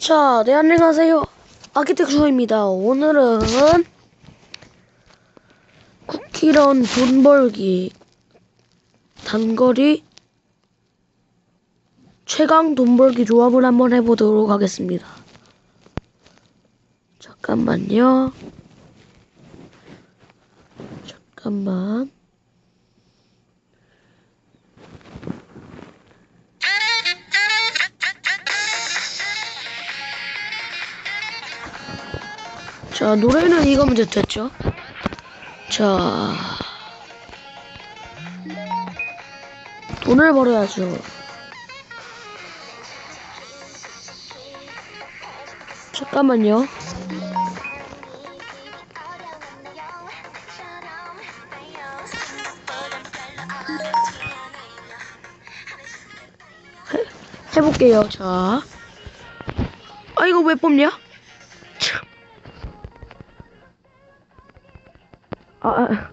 자, 네, 안녕하세요. 아키텍처입니다. 오늘은 쿠키런 돈 벌기 단거리 최강 돈 벌기 조합을 한번 해보도록 하겠습니다. 잠깐만요. 잠깐만. 자, 노래는 이거면 됐죠? 자. 돈을 벌어야죠. 잠깐만요. 해, 해볼게요. 자. 아, 이거 왜 뽑냐? 아, 아.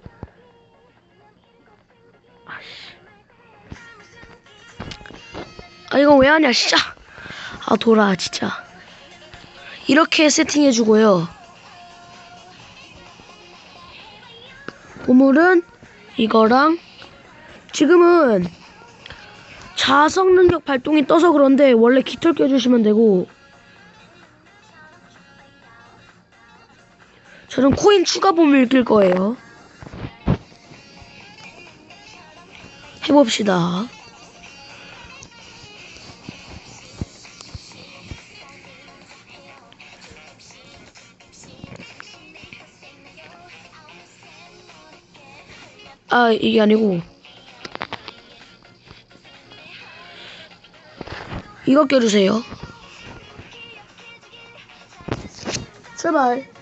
아, 이거 왜 하냐, 진짜. 아, 돌아, 진짜. 이렇게 세팅해주고요. 보물은 이거랑 지금은 자석 능력 발동이 떠서 그런데 원래 깃털 껴주시면 되고 저는 코인 추가 보물 낄 거예요. 해봅시다. 아, 이게 아니고. 이거 껴주세요. 출발.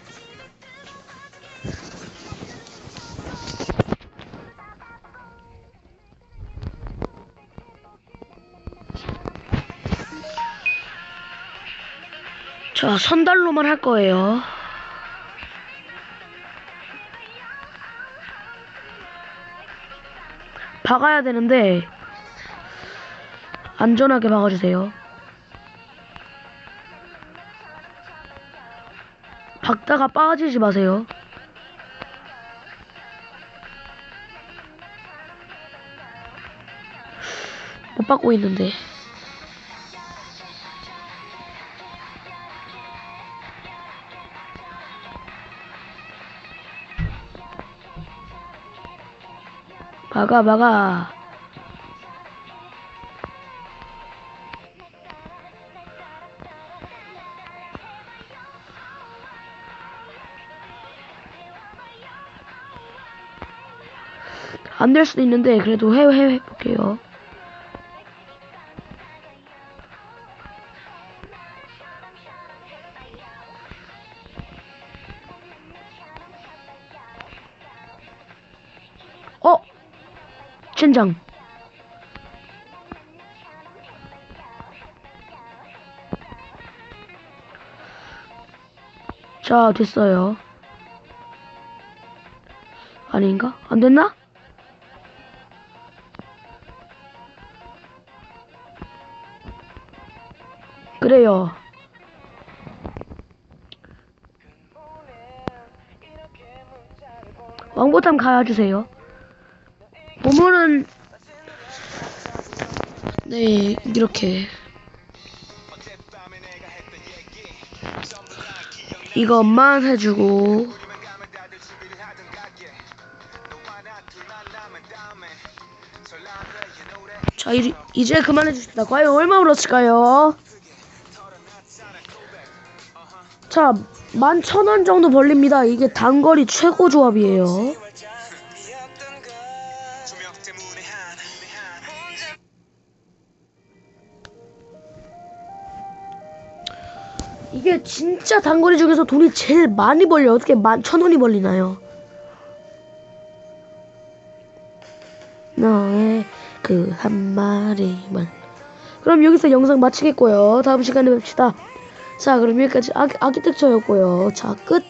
자, 선달로만 할 거예요. 박아야 되는데 안전하게 박아주세요. 박다가 빠지지 마세요. 못 박고 있는데. 박아, 박아. 안 될 수도 있는데, 그래도 해, 해, 해볼게요. 젠장. 자, 됐어요. 아닌가? 안 됐나? 그래요. 왕보탐 가주세요. 보물은 네 이렇게 이것만 해주고 자 이, 이제 그만해 주십니다. 과연 얼마 벌었을까요? 자, 11,000원 정도 벌립니다. 이게 단거리 최고 조합이에요. 이게 진짜 단거리 중에서 돈이 제일 많이 벌려. 어떻게 만 천 원이 벌리나요? 너의 그 한마디만. 그럼 여기서 영상 마치겠고요. 다음 시간에 뵙시다. 자, 그럼 여기까지 아기, 아키텍처였고요. 자, 끝.